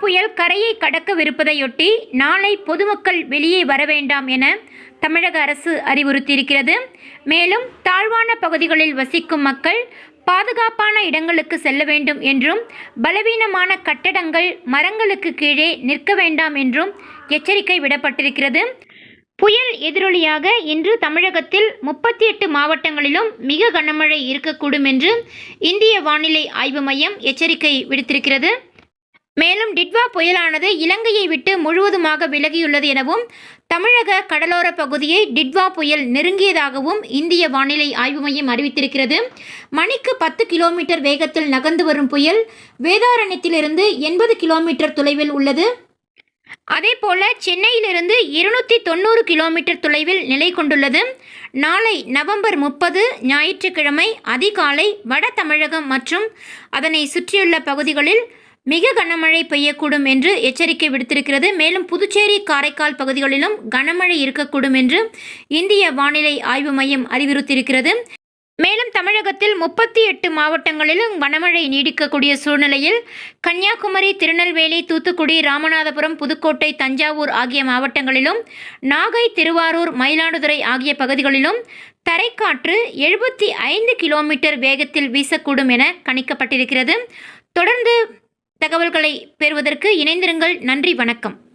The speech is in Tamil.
புயல் கரையை கடக்கவிருப்பதையொட்டி நாளை பொதுமக்கள் வெளியே வர வேண்டாம் என தமிழக அரசு அறிவுறுத்தியிருக்கிறது. மேலும் தாழ்வான பகுதிகளில் வசிக்கும் மக்கள் பாதுகாப்பான இடங்களுக்கு செல்ல வேண்டும் என்றும் பலவீனமான கட்டடங்கள் மரங்களுக்கு கீழே நிற்க வேண்டாம் என்றும் எச்சரிக்கை விடப்பட்டிருக்கிறது. புயல் எதிரொலியாக இன்று தமிழகத்தில் முப்பத்தி எட்டு மாவட்டங்களிலும் மிக கனமழை இருக்கக்கூடும் என்று இந்திய வானிலை ஆய்வு மையம் எச்சரிக்கை விடுத்திருக்கிறது. மேலும் டிட்வா புயலானது இலங்கையை விட்டு முழுவதுமாக விலகியுள்ளது எனவும் தமிழக கடலோர பகுதியை டிட்வா புயல் நெருங்கியதாகவும் இந்திய வானிலை ஆய்வு மையம் அறிவித்திருக்கிறது. மணிக்கு பத்து கிலோமீட்டர் வேகத்தில் நகர்ந்து வரும் புயல் வேதாரண்யத்திலிருந்து எண்பது கிலோமீட்டர் தொலைவில் உள்ளது. அதேபோல சென்னையிலிருந்து இருநூற்றி தொண்ணூறு கிலோமீட்டர் தொலைவில் நிலை கொண்டுள்ளது. நாளை நவம்பர் முப்பது ஞாயிற்றுக்கிழமை அதிகாலை வட தமிழகம் மற்றும் அதனை சுற்றியுள்ள பகுதிகளில் மிக கனமழை பெய்யக்கூடும் என்று எச்சரிக்கை விடுத்திருக்கிறது. மேலும் புதுச்சேரி காரைக்கால் பகுதிகளிலும் கனமழை இருக்கக்கூடும் என்று இந்திய வானிலை ஆய்வு மையம் அறிவுறுத்தியிருக்கிறது. மேலும் தமிழகத்தில் முப்பத்தி எட்டு மாவட்டங்களிலும் கனமழை நீடிக்கக்கூடிய சூழ்நிலையில் கன்னியாகுமரி திருநெல்வேலி தூத்துக்குடி ராமநாதபுரம் புதுக்கோட்டை தஞ்சாவூர் ஆகிய மாவட்டங்களிலும் நாகை திருவாரூர் மயிலாடுதுறை ஆகிய பகுதிகளிலும் தரைக்காற்று எழுபத்தி ஐந்து கிலோமீட்டர் வேகத்தில் வீசக்கூடும் என கணிக்கப்பட்டிருக்கிறது. தொடர்ந்து தகவல்களை பெறுவதற்கு இணைந்திருங்கள். நன்றி வணக்கம்.